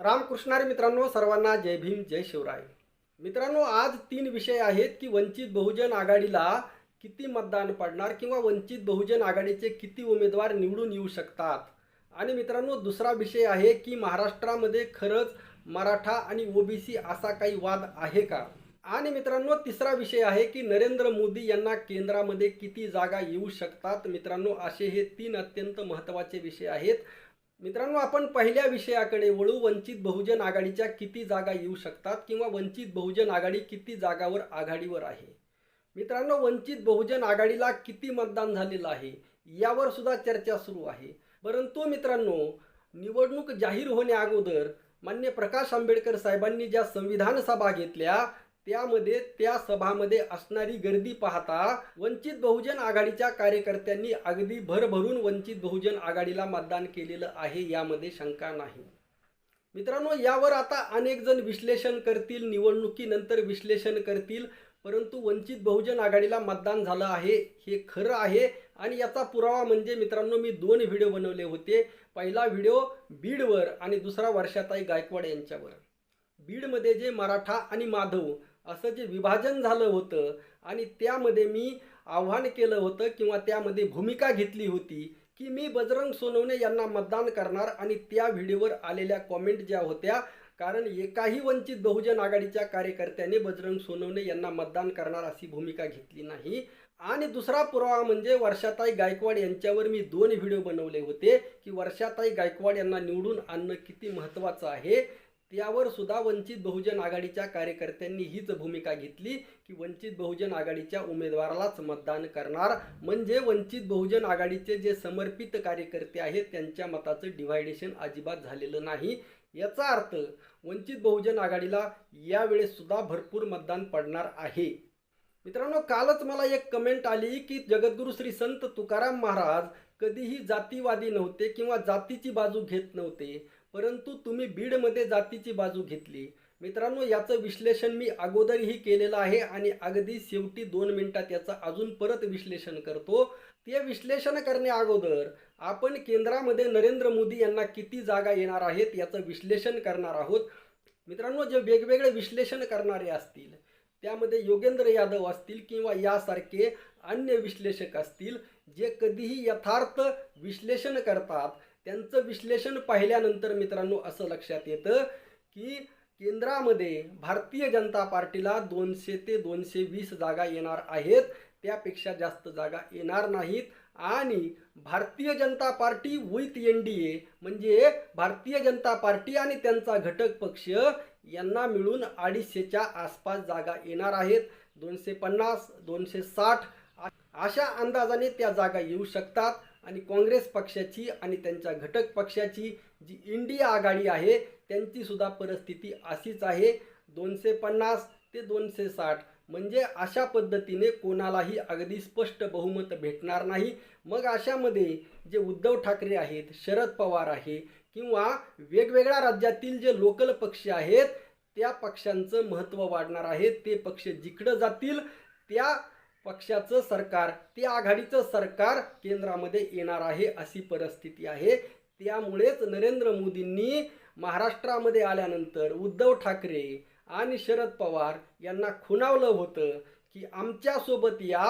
रामकृष्णारे मित्रांनो सर्वांना जय भीम जय शिवराय. मित्रांनो आज तीन विषय आहेत की वंचित बहुजन आघाडीला किती मतदान पडणार किंवा वंचित बहुजन आघाडीचे किती उमेदवार निवडून येऊ शकतात? आणि मित्रांनो दुसरा विषय आहे की महाराष्ट्रामध्ये खरंच मराठा आणि ओबीसी असा काही वाद आहे का? आणि मित्रांनो तिसरा विषय आहे की नरेंद्र मोदी यांना केंद्रामध्ये किती जागा येऊ शकतात? मित्रांनो असे हे तीन अत्यंत महत्त्वाचे विषय आहेत. मित्रांनो आपण पहिल्या विषयाकडे वळू. वंचित बहुजन आघाडीच्या किती जागा येऊ शकतात किंवा वंचित बहुजन आघाडी किती जागावर आघाडीवर आहे? मित्रांनो वंचित बहुजन आघाडीला किती मतदान झालेलं आहे? यावर सुद्धा चर्चा सुरू आहे. परंतु मित्रांनो निवडणूक जाहीर होण्या अगोदर मान्य प्रकाश आंबेडकर साहेबांनी ज्या संविधान सभा घेतल्या त्यामध्ये त्या सभामध्ये असणारी गर्दी पाहता वंचित बहुजन आघाडीच्या कार्यकर्त्यांनी अगदी भरभरून वंचित बहुजन आघाडीला मतदान केलेलं आहे यामध्ये शंका नाही. मित्रांनो यावर आता अनेक जण विश्लेषण करतील निवडणुकीनंतर विश्लेषण करतील परंतु वंचित बहुजन आघाडीला मतदान झालं आहे हे खरं आहे. आणि याचा पुरावा म्हणजे मित्रांनो मी दोन व्हिडिओ बनवले होते. पहिला व्हिडिओ बीडवर आणि दुसरा वर्षाताई गायकवाड यांच्यावर. बीडमध्ये जे मराठा आणि माधव असं जे विभाजन झालं होतं आणि त्यामध्ये मी आव्हान केलं होतं किंवा त्यामध्ये भूमिका घेतली होती की मी बजरंग सोनवणे यांना मतदान करणार आणि त्या व्हिडिओवर आलेल्या कॉमेंट ज्या होत्या कारण एकाही वंचित बहुजन आघाडीच्या कार्यकर्त्याने बजरंग सोनवणे यांना मतदान करणार अशी भूमिका घेतली नाही. आणि दुसरा पुरावा म्हणजे वर्षाताई गायकवाड यांच्यावर मी दोन व्हिडिओ बनवले होते की वर्षाताई गायकवाड यांना निवडून आणणं किती महत्त्वाचं आहे त्यावर सुद्धा वंचित बहुजन आघाडीच्या कार्यकर्त्यांनी हीच भूमिका घेतली की वंचित बहुजन आघाडीच्या उमेदवारालाच मतदान करणार. म्हणजे वंचित बहुजन आघाडीचे जे समर्पित कार्यकर्ते आहेत त्यांच्या मताचं डिव्हायडेशन अजिबात झालेलं नाही. याचा अर्थ वंचित बहुजन आघाडीला यावेळेस सुद्धा भरपूर मतदान पडणार आहे. मित्रांनो कालच मला एक कमेंट आली की जगद्गुरू श्री संत तुकाराम महाराज कधीही जातीवादी नव्हते किंवा जातीची बाजू घेत नव्हते. परंतु तुम्ही बीडमध्ये जातीची बाजू घेतली. मित्रांनो याचं विश्लेषण मी अगोदरही केलेलं आहे आणि अगदी शेवटी दोन मिनिटात याचं अजून परत विश्लेषण करतो. ते विश्लेषण करण्या अगोदर आपण केंद्रामध्ये नरेंद्र मोदी यांना किती जागा येणार आहेत याचं विश्लेषण करणार आहोत. मित्रांनो जे वेगवेगळे विश्लेषण करणारे असतील त्यामध्ये योगेंद्र यादव असतील किंवा यासारखे अन्य विश्लेषक असतील जे कधीही यथार्थ विश्लेषण करतात त्यांचं विश्लेषण पाहिल्यानंतर मित्रांनो असं लक्षात येतं की केंद्रामध्ये भारतीय जनता पार्टीला दोनशे ते दोनशे वीस जागा येणार आहेत. त्यापेक्षा जास्त जागा येणार नाहीत. आणि Bharatiya Janata party with N D A म्हणजे भारतीय जनता पार्टी आणि त्यांचा घटक पक्ष यांना मिळून अडीचशेच्या आसपास जागा येणार आहेत. दोनशे पन्नास दोनशे साठ अशा अंदाजाने त्या जागा येऊ शकतात. आणि काँग्रेस पक्षाची आणि त्यांच्या घटक पक्षाची जी इंडिया आघाडी आहे त्यांचीसुद्धा परिस्थिती अशीच आहे. दोनशे पन्नास ते दोनशे साठ म्हणजे अशा पद्धतीने कोणालाही अगदी स्पष्ट बहुमत भेटणार नाही. मग अशामध्ये जे उद्धव ठाकरे आहेत शरद पवार आहे किंवा वेगवेगळ्या राज्यातील जे लोकल पक्ष आहेत त्या पक्षांचं महत्त्व वाढणार आहे. ते पक्ष जिकडं जातील त्या पक्षाचं सरकार ते आघाडीचं सरकार केंद्रामध्ये येणार आहे अशी परिस्थिती आहे. त्यामुळेच नरेंद्र मोदींनी महाराष्ट्रामध्ये आल्यानंतर उद्धव ठाकरे आणि शरद पवार यांना खुणावलं होतं की आमच्यासोबत या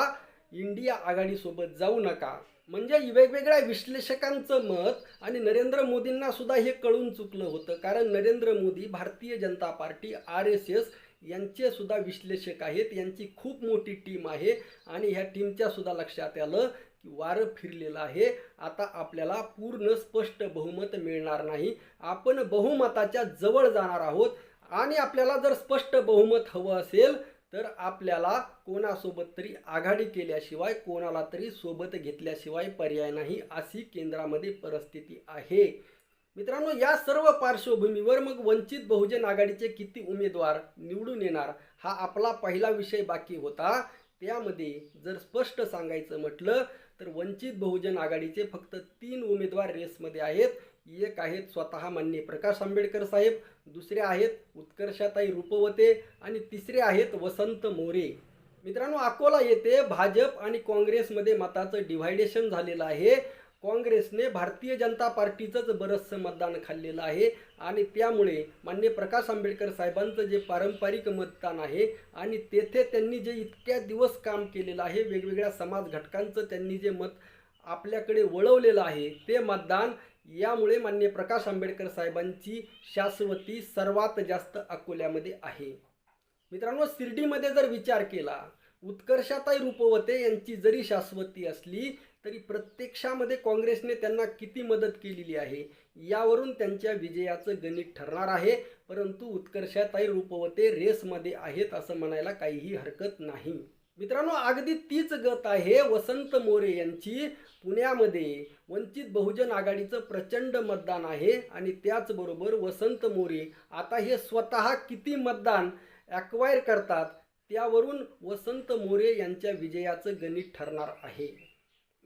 इंडिया आघाडीसोबत जाऊ नका. म्हणजे वेगवेगळ्या विश्लेषकांचं मत आणि नरेंद्र मोदींना सुद्धा हे कळून चुकलं होतं. कारण Narendra Modi Bharatiya Janata party R S S यांचे सुद्धा विश्लेषक आहेत. यांची खूप मोठी टीम आहे. आणि ह्या टीमच्या सुद्धा लक्षात आलं की वारं फिरलेलं आहे. आता आपल्याला पूर्ण स्पष्ट बहुमत मिळणार नाही. आपण बहुमताच्या जवळ जाणार आहोत. आणि आपल्याला जर स्पष्ट बहुमत हवं असेल तर आपल्याला कोणासोबत तरी आघाडी केल्याशिवाय कोणाला तरी सोबत घेतल्याशिवाय पर्याय नाही. अशी केंद्रामध्ये परिस्थिती आहे. मित्रांनो या सर्व पार्श्वभूमीवर मग वंचित बहुजन आघाडीचे किती उमेदवार निवडून येणार हा आपला पहिला विषय बाकी होता. त्यामध्ये जर स्पष्ट सांगायचं म्हटलं तर वंचित बहुजन आघाडीचे फक्त तीन उमेदवार रेसमध्ये आहेत. एक आहेत स्वतः मान्य प्रकाश आंबेडकर साहेब दुसरे आहेत उत्कर्षाताई रूपवते आणि तिसरे आहेत वसंत मोरे. मित्रांनो अकोला येथे भाजप आणि काँग्रेसमध्ये मताचं डिव्हायडेशन झालेलं आहे. काँग्रेसने भारतीय जनता पार्टीचंच बरंचसं मतदान खाल्लेलं आहे. आणि त्यामुळे मान्य प्रकाश आंबेडकर साहेबांचं जे पारंपरिक मतदान आहे आणि तेथे त्यांनी जे इतक्या दिवस काम केलेलं आहे वेगवेगळ्या समाज घटकांचं त्यांनी जे मत आपल्याकडे वळवलेलं आहे ते मतदान यामुळे मान्य प्रकाश आंबेडकर साहेबांची शाश्वती सर्वात जास्त अकोल्यामध्ये आहे. मित्रांनो शिर्डीमध्ये जर विचार केला उत्कर्षाताई रूपवते यांची जरी शाश्वती असली तरी प्रत्यक्षामध्ये काँग्रेसने त्यांना किती मदत केलेली आहे यावरून त्यांच्या विजयाचं गणित ठरणार आहे. परंतु उत्कर्षाताई रूपवते रेसमध्ये आहेत असं म्हणायला काहीही हरकत नाही. मित्रांनो अगदी तीच गत आहे वसंत मोरे यांची. पुण्यामध्ये वंचित बहुजन आघाडीचं प्रचंड मतदान आहे आणि त्याचबरोबर वसंत मोरे आता हे स्वतः किती मतदान ॲक्वायर करतात त्यावरून वसंत मोरे यांच्या विजयाचं गणित ठरणार आहे.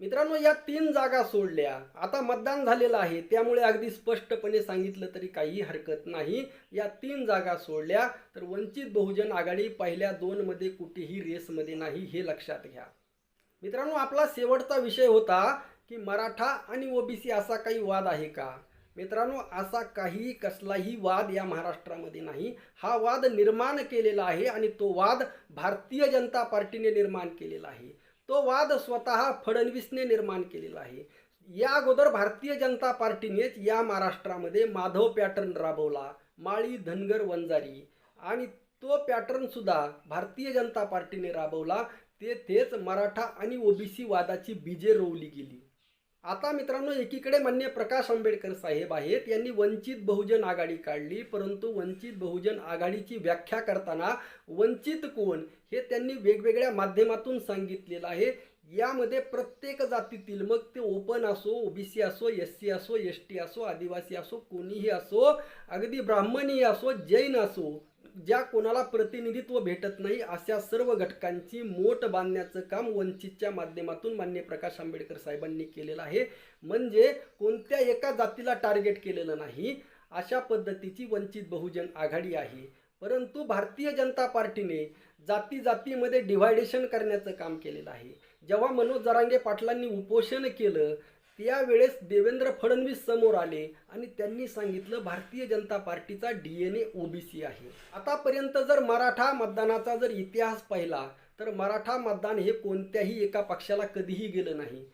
मित्रांनो या तीन जागा सोडल्या. आता मतदान झालेलं आहे. त्यामुळे अगदी स्पष्टपणे सांगितलं तरी काही हरकत नाही. या तीन जागा सोडल्या तर वंचित बहुजन आघाडी पहिल्या दोनमध्ये कुठेही रेसमध्ये नाही हे लक्षात घ्या. मित्रांनो आपला शेवटचा विषय होता की मराठा आणि ओबीसी असा काही वाद आहे का? मित्रांनो असा काही कसलाही वाद या महाराष्ट्रामध्ये नाही. हा वाद निर्माण केलेला आहे आणि तो वाद भारतीय जनता पार्टीने निर्माण केलेला आहे. तो वाद स्वतः फडणवीसने निर्माण केलेला आहे. या अगोदर भारतीय जनता पार्टीनेच या महाराष्ट्रामध्ये माधव पॅटर्न राबवला माळी धनगर वंजारी आणि तो पॅटर्नसुद्धा भारतीय जनता पार्टीने राबवला. तेथेच मराठा आणि ओबीसी वादाची बीजे रोवली गेली. आता मित्रांनो एकीकडे मान्य प्रकाश आंबेडकर साहेब आहेत. यांनी वंचित बहुजन आघाडी काढली परंतु वंचित बहुजन आघाडीची व्याख्या करताना वंचित कोण हे त्यांनी वेगवेगळ्या माध्यमातून सांगितलेलं आहे. यामध्ये प्रत्येक जातीतील मग ते ओपन असो ओबीसी असो एस सी असो एस टी असो आदिवासी असो कोणीही असो अगदी ब्राह्मणी असो जैन असो ज्या कोणाला प्रतिनिधित्व भेटत नाही अशा सर्व घटकांची मोट बांधण्याचं काम वंचितच्या माध्यमातून मान्य प्रकाश आंबेडकर साहेबांनी केलेलं आहे. म्हणजे कोणत्या एका जातीला टार्गेट केलेलं नाही अशा पद्धतीची वंचित बहुजन आघाडी आहे. परंतु भारतीय जनता पार्टीने जाती जातीमध्ये डिव्हायडेशन करण्याचं काम केलेलं आहे. जेव्हा मनोज जरांगे पाटलांनी उपोषण केलं त्यावेळेस देवेंद्र फडणवीस समोर आले आणि त्यांनी सांगितलं भारतीय जनता पार्टीचा डी एन ए ओबीसी आहे. आतापर्यंत जर मराठा मतदानाचा जर इतिहास पाहिला तर मराठा मतदान हे कोणत्याही एका पक्षाला कधीही गेलं नाही.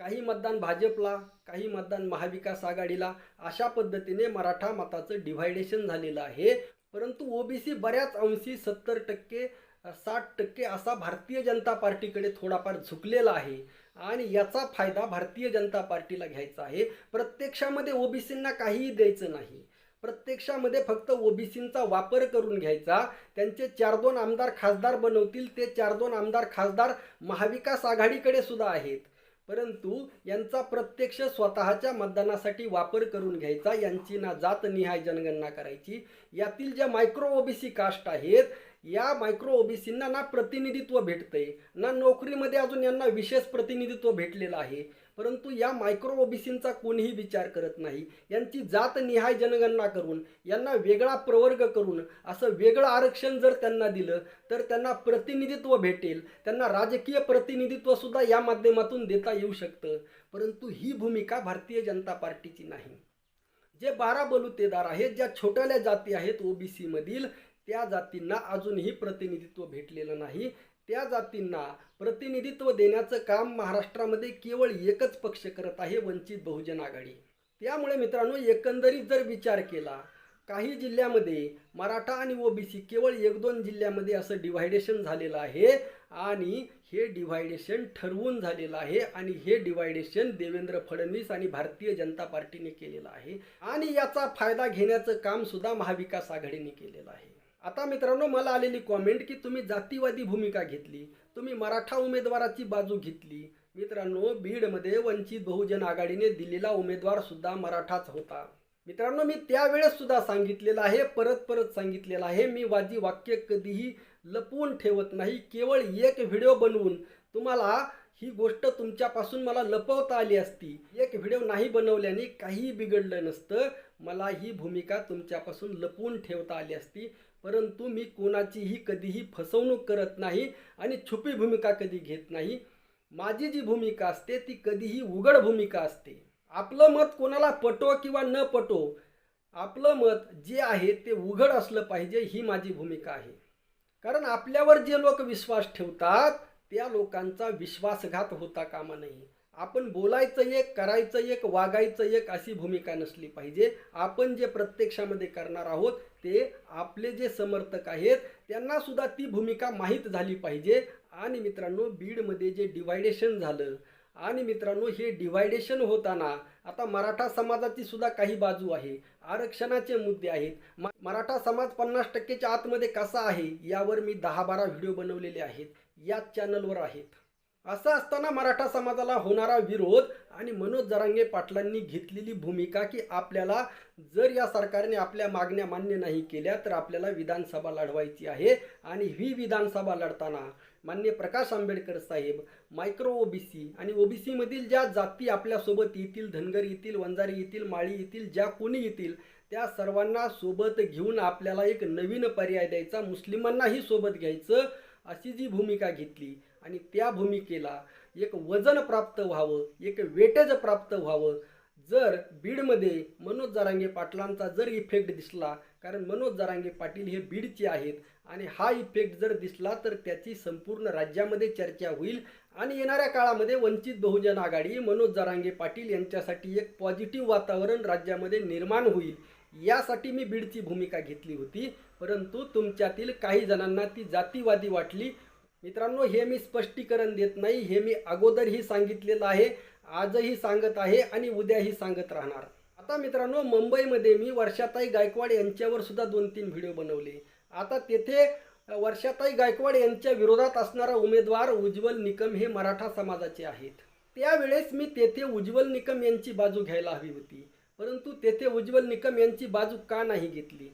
काही मतदान भाजपला काही मतदान महाविकास आघाडीला अशा पद्धतीने मराठा मताचं डिव्हायडेशन झालेलं आहे. परंतु ओबीसी बऱ्याच अंशी सत्तर टक्के साठ टक्के असा भारतीय जनता पार्टीकडे थोडाफार झुकलेला आहे. आणि याचा फायदा भारतीय जनता पार्टीला घ्यायचा आहे. प्रत्यक्षामध्ये ओबीसींना काहीही द्यायचं नाही. प्रत्यक्षामध्ये फक्त ओबीसींचा वापर करून घ्यायचा. त्यांचे चार दोन आमदार खासदार बनवतील. ते चार दोन आमदार खासदार महाविकास आघाडीकडे सुद्धा आहेत. परंतु यांचा प्रत्यक्ष स्वतःच्या मतदानासाठी वापर करून घ्यायचा. यांची ना जातनिहाय जनगणना करायची. यातील ज्या मायक्रो ओबीसी कास्ट आहेत या मायक्रो ओबीसींना ना प्रतिनिधित्व भेटतंय. ना नोकरीमध्ये अजून यांना विशेष प्रतिनिधित्व भेटलेलं आहे. परंतु या मायक्रो ओबीसींचा कोणीही विचार करत नाही. यांची जात निहाय जनगणना करून यांना वेगळा प्रवर्ग करून असं वेगळं आरक्षण जर त्यांना दिलं तर त्यांना प्रतिनिधित्व भेटेल. त्यांना राजकीय प्रतिनिधित्वसुद्धा या माध्यमातून देता येऊ शकतं. परंतु ही भूमिका भारतीय जनता पार्टीची नाही. जे बारा बलुतेदार आहेत ज्या छोट्याल्या जाती आहेत ओबीसीमधील त्या जातींना अजूनही प्रतिनिधित्व भेटलेलं नाही. त्या जातींना प्रतिनिधित्व देण्याचं काम महाराष्ट्रामध्ये केवळ एकच पक्ष करत आहे वंचित बहुजन आघाडी. त्यामुळे मित्रांनो एकंदरीत जर विचार केला काही जिल्ह्यामध्ये मराठा आणि ओबीसी केवळ एक दोन जिल्ह्यामध्ये असं डिव्हायडेशन झालेलं आहे आणि हे डिव्हायडेशन ठरवून झालेलं आहे आणि हे डिव्हायडेशन देवेंद्र फडणवीस आणि भारतीय जनता पार्टीने केलेलं आहे. आणि याचा फायदा घेण्याचं कामसुद्धा महाविकास आघाडीने केलेलं आहे. आता मित्रांनो मला आलेली कॉमेंट की तुम्ही जातीवादी भूमिका घेतली तुम्ही मराठा उमेदवाराची बाजू घेतली. मित्रांनो बीडमध्ये वंचित बहुजन आघाडीने दिलेला उमेदवार सुद्धा मराठाच होता. मित्रांनो मी त्यावेळेस सुद्धा सांगितलेलं आहे परत परत सांगितलेलं आहे. मी वाजी वाक्य कधीही लपवून ठेवत नाही केवळ एक व्हिडिओ बनवून. तुम्हाला ही गोष्ट तुमच्यापासून मला लपवता आली असती. एक व्हिडिओ नाही बनवल्याने काहीही बिघडलं नसतं. मला ही भूमिका तुमच्यापासून लपवून ठेवता आली असती. परंतु मी कोणाचीही कधीही फसवणूक करत नाही आणि छुपी भूमिका कधी घेत नाही. माझी जी भूमिका असते ती कधीही उघड भूमिका असते. आपलं मत कोणाला पटो किंवा न पटो आपलं मत जे आहे ते उघड असलं पाहिजे ही माझी भूमिका आहे. कारण आपल्यावर जे लोक विश्वास ठेवतात त्या लोकांचा विश्वासघात होता कामा नये. आपण बोलायचं एक करायचं एक वागायचं एक अशी भूमिका नसली पाहिजे. आपण जे प्रत्यक्षामध्ये करणार आहोत ते आपले जे समर्थक आहेत त्यांना सुद्धा ती भूमिका माहीत झाली पाहिजे. आणि मित्रांनो बीडमध्ये जे डिवायडेशन झालं आणि मित्रांनो हे डिवायडेशन होताना आता मराठा समाजाची सुद्धा काही बाजू आहे. आरक्षणाचे मुद्दे आहेत. म- मराठा समाज पन्नास टक्केच्या आतमध्ये कसा आहे यावर मी दहा बारा व्हिडिओ बनवलेले आहेत. याच चॅनलवर आहेत. असं असताना मराठा समाजाला होणारा विरोध आणि मनोज जरांगे पाटलांनी घेतलेली भूमिका की आपल्याला जर या सरकारने आपल्या मागण्या मान्य नाही केल्या तर आपल्याला विधानसभा लढवायची आहे. आणि ही विधानसभा लढताना मान्य प्रकाश आंबेडकर साहेब मायक्रो ओबीसी आणि ओ बी सीमधील ज्या जाती आपल्यासोबत येतील धनगर येतील वंजारी येतील माळी येतील ज्या कोणी येतील त्या सर्वांना सोबत घेऊन आपल्याला एक नवीन पर्याय द्यायचा मुस्लिमांनाही सोबत घ्यायचं. अशी जी भूमिका घेतली आणि त्या भूमिकेला एक वजन प्राप्त व्हावं एक वेटेज प्राप्त व्हावं. जर बीडमध्ये मनोज जरांगे पाटलांचा जर इफेक्ट दिसला कारण मनोज जरांगे पाटील हे बीडचे आहेत आणि हा इफेक्ट जर दिसला तर त्याची संपूर्ण राज्यामध्ये चर्चा होईल आणि येणाऱ्या काळामध्ये वंचित बहुजन आघाडी मनोज जरांगे पाटील यांच्यासाठी एक पॉझिटिव्ह वातावरण राज्यामध्ये निर्माण होईल. यासाठी मी बीडची भूमिका घेतली होती. परंतु तुमच्यातील काही जणांना ती जातीवादी वाटली. मित्रांनो हे मी स्पष्टीकरण देत नाही. हे मी अगोदरही सांगितलेलं आहे. आजही सांगत आहे आणि उद्याही सांगत राहणार. आता मित्रांनो मुंबईमध्ये मी वर्षाताई गायकवाड यांच्यावर सुद्धा दोन तीन व्हिडिओ बनवले. आता तेथे वर्षाताई गायकवाड यांच्या विरोधात असणारा उमेदवार उज्ज्वल निकम हे मराठा समाजाचे आहेत. त्यावेळेस मी तेथे उज्ज्वल निकम यांची बाजू घ्यायला हवी होती. परंतु तेथे उज्ज्वल निकम यांची बाजू का नाही घेतली?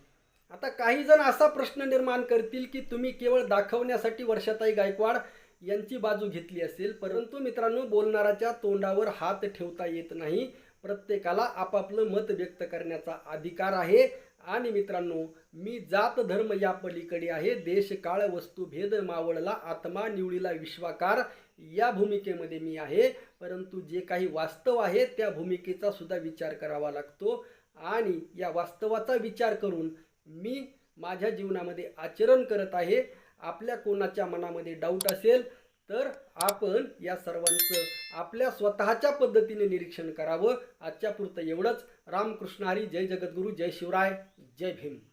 आता काही जण असा प्रश्न निर्माण करतील की तुम्ही केवळ दाखवण्यासाठी वर्षाताई गायकवाड यांची बाजू घेतली असेल परंतु मित्रांनो बोलणाराच्या तोंडावर हात ठेवता येत नाही. प्रत्येकाला आपापलं मत व्यक्त करण्याचा अधिकार आहे. आणि मित्रांनो मी जात धर्म या पलीकडे आहे. देश काळ वस्तू भेद मावळला आत्मा निवडीला विश्वाकार या भूमिकेमध्ये मी आहे. परंतु जे काही वास्तव आहे त्या भूमिकेचा सुद्धा विचार करावा लागतो. आणि या वास्तवाचा विचार करून मी माझ्या जीवनामध्ये आचरण करत आहे. आपल्या कोणाच्या मनामध्ये डाऊट असेल तर आपण या सर्वांचं आपल्या स्वतःच्या पद्धतीने निरीक्षण करावं. आजच्या पुरतं एवढंच. रामकृष्ण हरी जय जगद्गुरू जय शिवराय जय भीम.